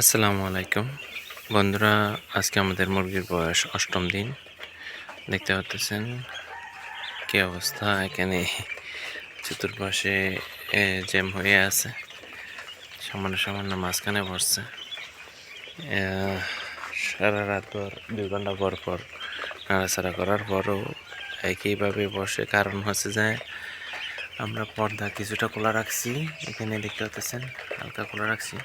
আসসালামু আলাইকুম। বন্ধুরা আজকে আমাদের মুরগির বয়স অষ্টম দিন। দেখতে পাচ্ছেন কি অবস্থা এখানে। চতুর্পাশে জ্যাম হয়ে আছে। সামান্য সামান্য মাঝখানে এ, সারা রাত পর দুই ঘণ্টা পর পর নাড়াচাড়া করার পরও একইভাবে বসে। কারণ হচ্ছে যে আমরা পর্দা কিছুটা খোলা রাখছি। এখানে দেখতে পাচ্ছেন হালকা খোলা রাখছি।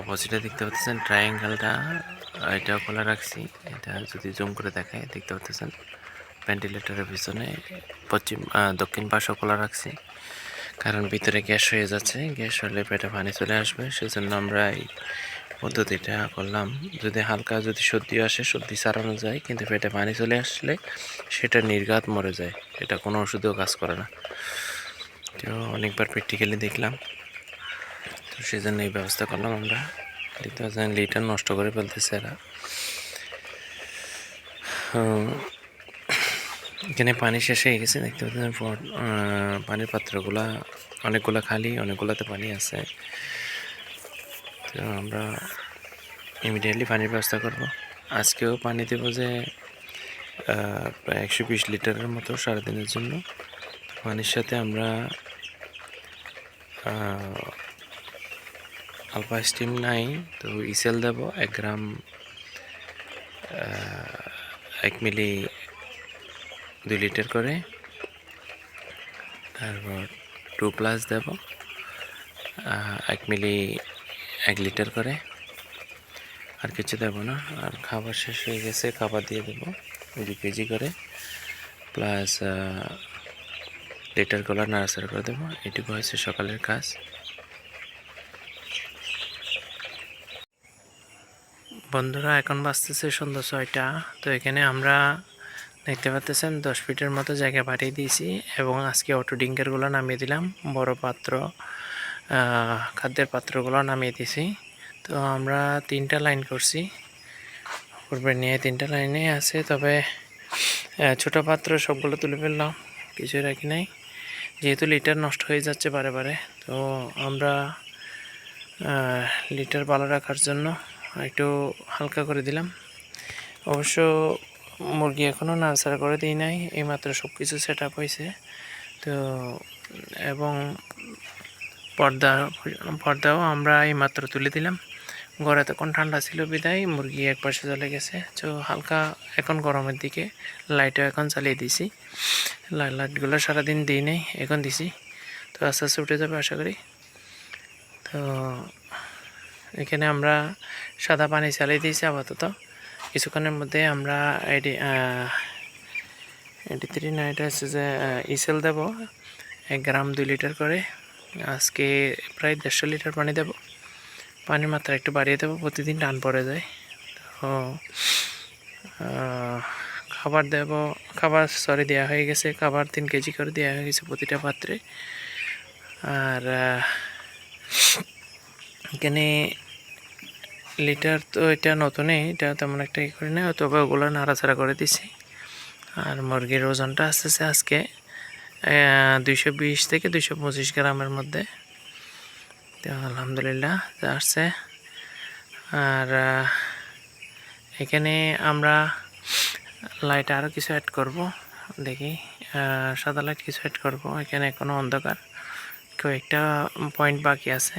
অপোজিটে দেখতে পাচ্ছেন ট্রায়াঙ্গেলটা এটাও খোলা রাখছি। এটা যদি জুম করে দেখায়, দেখতে পাচ্ছেন ভেন্টিলেটরের পিছনে, পশ্চিম দক্ষিণ পাশও খোলা রাখছি। কারণ ভিতরে গ্যাস হয়ে যাচ্ছে, গ্যাস হলে পেটে পানি চলে আসবে। সেজন্য আমরা এই পদ্ধতিটা করলাম। যদি হালকা যদি সর্দি আসে, সর্দি সারানো যায়, কিন্তু পেটে পানি চলে আসলে সেটা নির্ঘাত মরে যায়। এটা কোনো ওষুধেও কাজ করে না। তো অনেকবার প্র্যাকটিক্যালি দেখলাম। সেই জন্য এই ব্যবস্থা করলাম আমরা। দেখতে পাচ্ছেন লিটার নষ্ট করে ফেলতেছে এরা। এখানে পানি শেষ হয়ে গেছে, দেখতে পাচ্ছেন পানির পাত্রগুলা অনেকগুলা খালি, অনেকগুলাতে পানি আছে। তো আমরা ইমিডিয়েটলি পানির ব্যবস্থা করব। আজকেও পানি দেবো যে প্রায় একশো বিশ লিটারের মতো সারাদিনের জন্য। পানির সাথে আমরা আলফা স্টিম নাই, তো ইসেল দেব এক গ্রাম এক মিলি দুই লিটার করে। তারপর টু প্লাস দেব এক মিলি এক লিটার করে। আর কিছু দেবো না, আর খাবার শেষ হয়ে গেছে, খাবার দিয়ে দেবো দু কেজি করে। প্লাস লিটার কলার নার্সারি করে দেবো, এটুকু হচ্ছে সকালের কাজ। বন্ধুরা, এখন বাঁচতেছে সন্ধ্যা ছয়টা। তো এখানে আমরা দেখতে পাচ্তেছেন দশ ফিটের মতো জায়গা পাঠিয়ে দিয়েছি এবং আজকে অটো ডিঙ্কারগুলো নামিয়ে দিলাম, বড় পাত্র খাদ্যের পাত্রগুলো নামিয়ে দিয়েছি। তো আমরা তিনটা লাইন করছি। পূর্বে নিয়ে তিনটা লাইনে আছে, তবে ছোট পাত্র সবগুলো তুলে ফেললাম কিছু রাখি নাই। যেহেতু লিটার নষ্ট হয়ে যাচ্ছে বারে বারে, তো আমরা লিটার ভালো রাখার জন্য একটু হালকা করে দিলাম। অবশ্য মুরগি এখনও নাড়াচাড়া করে দিই নাই, এইমাত্র সব কিছু সেট আপ হয়েছে তো, এবং পর্দা, পর্দাও আমরা এইমাত্র তুলে দিলাম। ঘরে তখন ঠান্ডা ছিল বিদায়, মুরগি এক পাশে চলে গেছে। তো হালকা এখন গরমের দিকে লাইটও এখন চালিয়ে দিছি। লাইটগুলো সারাদিন দিই নেই, এখন দিছি। তো আস্তে আস্তে উঠে যাবে আশা করি। তো এখানে আমরা সাদা পানি চালিয়ে দিয়েছি আপাতত। কিছুক্ষণের মধ্যে আমরা এডি এডি থ্রি নাইট আছে যে ইসেল দেব, এক গ্রাম দুই লিটার করে। আজকে প্রায় দেড়শো লিটার পানি দেব। পানির মাত্রা একটু বাড়িয়ে দেবো, প্রতিদিন টান পড়ে যায়। তো খাবার দেব, খাবার সরি দেওয়া হয়ে গেছে। খাবার তিন কেজি করে দেওয়া হয়ে গেছে প্রতিটা পাত্রে। আর এখানে লিটার তো এটা নতুনই, এটা তেমন একটা ই করি না তবে ওগুলো নাড়াচাড়া করে দিছি। আর মুরগির ওজনটা আসতেছে আজকে দুইশো বিশ থেকে দুইশো পঁচিশ গ্রামের মধ্যে। তো আলহামদুলিল্লাহ, যা আসছে। আর, এখানে আমরা লাইট আরও কিছু অ্যাড করব, দেখি সাদা লাইট কিছু অ্যাড করব, এখানে এখনও অন্ধকার। কয়েকটা পয়েন্ট বাকি আছে।